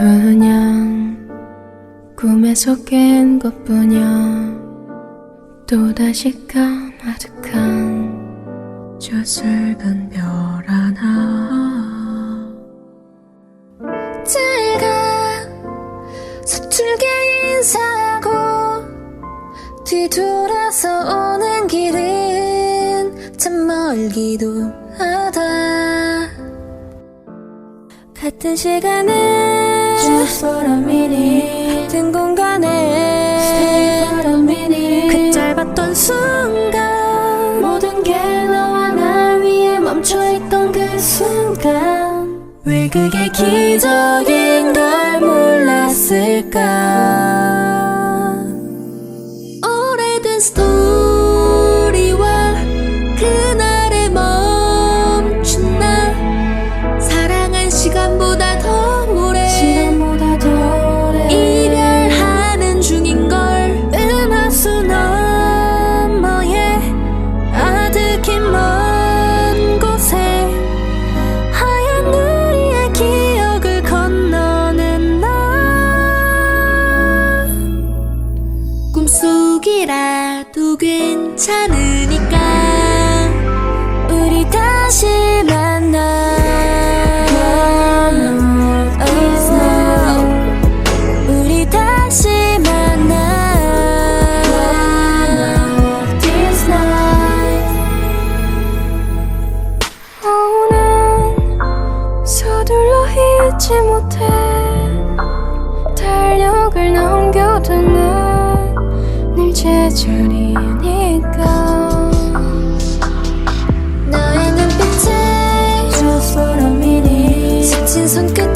그냥 꿈에서 깬 것뿐이야. 또다시 까마득한 저 슬픈 별 하나. 제가 서툴게 인사하고 뒤돌아서 오는 길은 참 멀기도 하다. 같은 시간은 Just for a minute. 같은 공간에 Stay for a minute. 그 짧았던 순간 모든 게 너와 나 위에 멈춰있던 그 순간. 왜 그게 기적인 걸 몰랐을까? 괜찮으니까. 우리 다시 만나. Oh, 서둘러 잊지 못해. 달력을 남겨 두는 늘 제자리니. 戰信經。